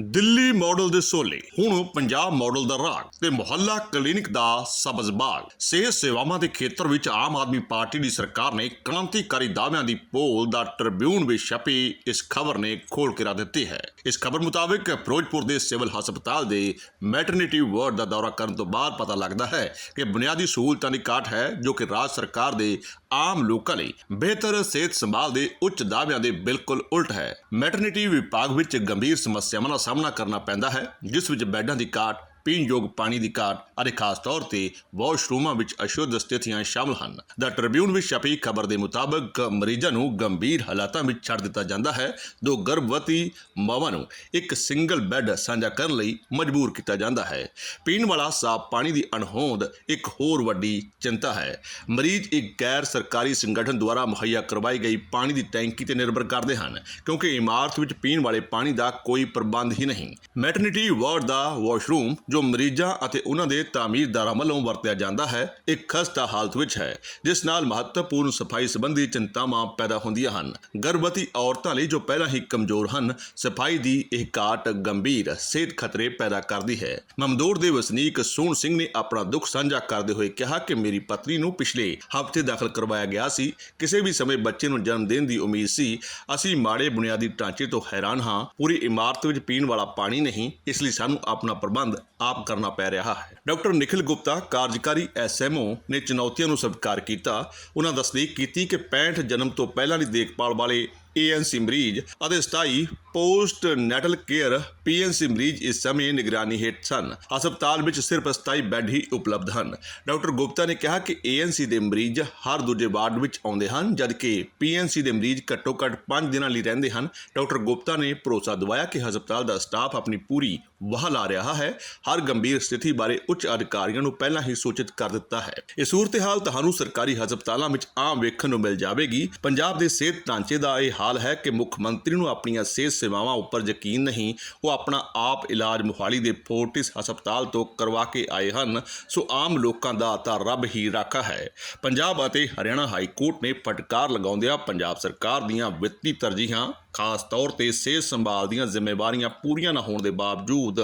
Delhi model ਦੇ ਸੋਲੇ। ਹੁਣ Punjab model ਦਾ ਰਾਗ ਤੇ ਮੁਹੱਲਾ ਕਲੀਨਿਕ ਦਾ ਸਬਜ਼ ਬਾਗ ਸਿਹਤ ਸੇਵਾਵਾਂ ਦੇ ਖੇਤਰ ਵਿੱਚ ਆਮ ਆਦਮੀ ਪਾਰਟੀ ਦੀ ਸਰਕਾਰ ਨੇ ਕ੍ਰਾਂਤੀਕਾਰੀ ਦਾਅਵਿਆਂ ਦੀ ਪੋਲ ਦਾ ਟ੍ਰਿਬਿਊਨ ਵਿੱਚ ਛਪੀ। ਇਸ ਖਬਰ ਨੇ ਖੋਲ ਕੇ ਰੱਖ ਦਿੱਤੀ ਹੈ। ਇਸ ਖਬਰ ਮੁਤਾਬਕ ਫਿਰੋਜ਼ਪੁਰ ਦੇ ਸਿਵਲ ਹਸਪਤਾਲ ਦੇ ਮੈਟਰਨਿਟੀ ਵਾਰਡ ਦਾ ਦੌਰਾ ਕਰਨ ਤੋਂ ਬਾਅਦ ਪਤਾ ਲੱਗਦਾ ਹੈ ਕਿ ਬੁਨਿਆਦੀ ਸਹੂਲਤਾਂ ਦੀ ਘਾਟ ਹੈ, ਜੋ ਕਿ ਰਾਜ ਸਰਕਾਰ ਦੇ ਆਮ ਲੋਕਾਂ ਲਈ ਬਿਹਤਰ ਸਿਹਤ ਸੰਭਾਲ ਦੇ ਉੱਚ ਦਾਅਵਿਆਂ ਦੇ ਬਿਲਕੁਲ ਉਲਟ ਹੈ। ਮੈਟਰਨਿਟੀ ਵਿਭਾਗ ਵਿੱਚ ਗੰਭੀਰ ਸਮੱਸਿਆਵਾਂ ਦਾ ਸਾਹਮਣਾ ਕਰਨਾ ਪੈਂਦਾ ਹੈ, ਜਿਸ ਵਿੱਚ ਬੈੱਡਾਂ ਦੀ ਘਾਟ ਪੀਣਯੋਗ ਪਾਣੀ ਦੀ ਘਾਟ ਅਤੇ ਖਾਸ ਤੌਰ ਤੇ ਵਾਸ਼ਰੂਮਾਂ ਵਿੱਚ ਅਸ਼ੁੱਧ ਸਥਿਤੀਆਂ ਸ਼ਾਮਲ ਹਨ। ਦਾ ਟ੍ਰਿਬਿਊਨ ਵਿੱਚ ਛਪੀ ਖਬਰ ਦੇ ਮੁਤਾਬਕ ਮਰੀਜ਼ਾਂ ਨੂੰ ਗੰਭੀਰ ਹਾਲਾਤਾਂ ਵਿੱਚ ਛੱਡ ਦਿੱਤਾ ਜਾਂਦਾ ਹੈ। ਦੋ ਗਰਭਵਤੀ ਮਾਵਾਂ ਨੂੰ ਇੱਕ ਸਿੰਗਲ ਬੈੱਡ ਸਾਂਝਾ ਕਰਨ ਲਈ ਮਜਬੂਰ ਕੀਤਾ ਜਾਂਦਾ ਹੈ। ਪੀਣ ਵਾਲਾ ਸਾਫ਼ ਪਾਣੀ ਦੀ ਅਣਹੋਂਦ ਇੱਕ ਹੋਰ ਵੱਡੀ ਚਿੰਤਾ ਹੈ। ਮਰੀਜ਼ ਇੱਕ ਗੈਰ ਸਰਕਾਰੀ ਸੰਗਠਨ ਦੁਆਰਾ ਮੁਹੱਈਆ ਕਰਵਾਈ ਗਈ ਪਾਣੀ ਦੀ ਟੈਂਕੀ ਤੇ ਨਿਰਭਰ ਕਰਦੇ ਹਨ, ਕਿਉਂਕਿ ਇਮਾਰਤ ਵਿੱਚ ਪੀਣ ਵਾਲੇ ਪਾਣੀ ਦਾ ਕੋਈ ਪ੍ਰਬੰਧ ਹੀ ਨਹੀਂ। ਮੈਟਰਨਿਟੀ ਵਾਰਡ ਦਾ ਵਾਸ਼ਰੂਮ ਜੋ ਮਰੀਜ਼ਾਂ ਅਤੇ ਉਹਨਾਂ ਦੇ ਤਾਮੀਰਦਾਰਾਂ ਵੱਲੋਂ ਵਰਤਿਆ ਜਾਂਦਾ ਹੈ, ਇੱਕ ਖਸਤਾ ਹਾਲਤ ਵਿੱਚ ਹੈ, ਜਿਸ ਨਾਲ ਮਹੱਤਵਪੂਰਨ ਸਫ਼ਾਈ ਸੰਬੰਧੀ ਚਿੰਤਾਵਾਂ ਪੈਦਾ ਹੁੰਦੀਆਂ ਹਨ। ਗਰਭਵਤੀ ਔਰਤਾਂ ਲਈ ਜੋ ਪਹਿਲਾਂ ਹੀ ਕਮਜ਼ੋਰ ਹਨ, ਸਫ਼ਾਈ ਦੀ ਇਹ ਘਾਟ ਗੰਭੀਰ ਸਿਹਤ ਖਤਰੇ ਪੈਦਾ ਕਰਦੀ ਹੈ। ਮਮਦੂਰ ਦੇ ਵਸਨੀਕ ਸੋਹਣ ਸਿੰਘ ਨੇ ਆਪਣਾ ਦੁੱਖ ਸਾਂਝਾ ਕਰਦੇ ਹੋਏ ਕਿਹਾ ਕਿ ਮੇਰੀ ਪਤਨੀ ਨੂੰ ਪਿਛਲੇ ਹਫ਼ਤੇ ਦਾਖਲ ਕਰਵਾਇਆ ਗਿਆ ਸੀ। ਕਿਸੇ ਵੀ ਸਮੇਂ ਬੱਚੇ ਨੂੰ ਜਨਮ ਦੇਣ ਦੀ ਉਮੀਦ ਸੀ। ਅਸੀਂ ਮਾੜੇ ਬੁਨਿਆਦੀ ਢਾਂਚੇ ਤੋਂ ਹੈਰਾਨ ਹਾਂ। ਪੂਰੀ ਇਮਾਰਤ ਵਿੱਚ ਪੀਣ ਵਾਲਾ ਪਾਣੀ ਨਹੀਂ, ਇਸ ਲਈ ਸਾਨੂੰ ਆਪਣਾ ਪ੍ਰਬੰਧ ਆਪ ਕਰਨਾ ਪੈ ਰਿਹਾ ਹੈ। ਡਾਕਟਰ ਨਿਖਿਲ ਗੁਪਤਾ, ਕਾਰਜਕਾਰੀ ਐਸਐਮਓ ਨੇ ਚੁਣੌਤੀਆਂ ਨੂੰ ਸਵੀਕਾਰ ਕੀਤਾ। ਉਹਨਾਂ ਤਸਦੀਕ ਕੀਤੀ ਕਿ 65 ਜਨਮ ਤੋਂ ਪਹਿਲਾਂ ਦੀ ਦੇਖਭਾਲ ਵਾਲੇ ਏਐਨਸੀ ਮਰੀਜ਼ ਅਤੇ 27 ਪੋਸਟ ਨੈਟਲ ਕੇਅਰ ਪੀਐਨਸੀ ਮਰੀਜ਼ ਇਸ ਸਮੇਂ ਨਿਗਰਾਨੀ ਹੇਠ ਸਨ। ਹਸਪਤਾਲ ਵਿੱਚ ਸਿਰਫ 27 ਬੈੱਡ ਹੀ ਉਪਲਬਧ ਹਨ। ਡਾਕਟਰ ਗੁਪਤਾ ਨੇ ਕਿਹਾ ਕਿ ਏਐਨਸੀ ਦੇ ਮਰੀਜ਼ ਹਰ ਦੂਜੇ ਵਾਰਡ ਵਿੱਚ ਆਉਂਦੇ ਹਨ, ਜਦਕਿ ਪੀਐਨਸੀ ਦੇ ਮਰੀਜ਼ ਘੱਟੋ ਘੱਟ 5 ਦਿਨਾਂ ਲਈ ਰਹਿੰਦੇ ਹਨ। ਡਾਕਟਰ ਗੁਪਤਾ ਨੇ ਭਰੋਸਾ ਦਿਵਾਇਆ ਕਿ ਹਸਪਤਾਲ ਦਾ ਸਟਾਫ ਆਪਣੀ ਪੂਰੀ ਵਾਹ ਲਾ ਰਿਹਾ ਹੈ। ਹਰ ਗੰਭੀਰ ਸਥਿਤੀ ਬਾਰੇ ਉੱਚ ਅਧਿਕਾਰੀਆਂ ਨੂੰ ਪਹਿਲਾਂ ਹੀ ਸੂਚਿਤ ਕਰ ਦਿੱਤਾ ਹੈ। ਇਹ ਸੂਰਤ-ਹਾਲ ਤੁਹਾਨੂੰ ਸਰਕਾਰੀ ਹਸਪਤਾਲਾਂ ਵਿੱਚ ਆਮ ਵੇਖਣ ਨੂੰ ਮਿਲ ਜਾਵੇਗੀ। ਪੰਜਾਬ ਦੇ ਸਿਹਤ ਢਾਂਚੇ ਦਾ ਇਹ ਹਾਲ ਹੈ ਕਿ ਮੁੱਖ ਮੰਤਰੀ ਨੂੰ ਆਪਣੀਆਂ ਸਿਹਤ ਸੇਵਾਵਾਂ ਉੱਪਰ ਯਕੀਨ ਨਹੀਂ, ਉਹ ਆਪਣਾ ਆਪ ਇਲਾਜ ਮੁਹਾਲੀ ਦੇ ਫੋਰਟਿਸ ਹਸਪਤਾਲ ਤੋਂ ਕਰਵਾ ਕੇ ਆਏ ਹਨ। ਸੋ ਆਮ ਲੋਕਾਂ ਦਾ ਤਾਂ ਰੱਬ ਹੀ ਰਾਖਾ ਹੈ। ਪੰਜਾਬ ਅਤੇ ਹਰਿਆਣਾ ਹਾਈ ਕੋਰਟ ਨੇ ਫਟਕਾਰ ਲਗਾਉਂਦਿਆਂ ਪੰਜਾਬ ਸਰਕਾਰ ਦੀਆਂ ਵਿੱਤੀ ਤਰਜੀਹਾਂ, ਖਾਸ ਤੌਰ ਤੇ ਸਿਹਤ ਸੰਭਾਲ ਦੀਆਂ ਜ਼ਿੰਮੇਵਾਰੀਆਂ ਪੂਰੀਆਂ ਨਾ ਹੋਣ ਦੇ ਬਾਵਜੂਦ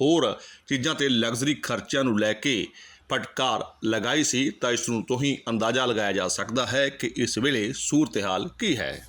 ਹੋਰ ਚੀਜ਼ਾਂ ਤੇ ਲਗਜ਼ਰੀ ਖਰਚਿਆਂ ਨੂੰ ਲੈ ਕੇ ਫਟਕਾਰ ਲਗਾਈ ਸੀ, ਤਾਂ ਇਸ ਨੂੰ ਤੋਂ ਹੀ ਅੰਦਾਜ਼ਾ ਲਗਾਇਆ ਜਾ ਸਕਦਾ ਹੈ ਕਿ ਇਸ ਵੇਲੇ ਸੂਰਤ-ਹਾਲ ਕੀ ਹੈ।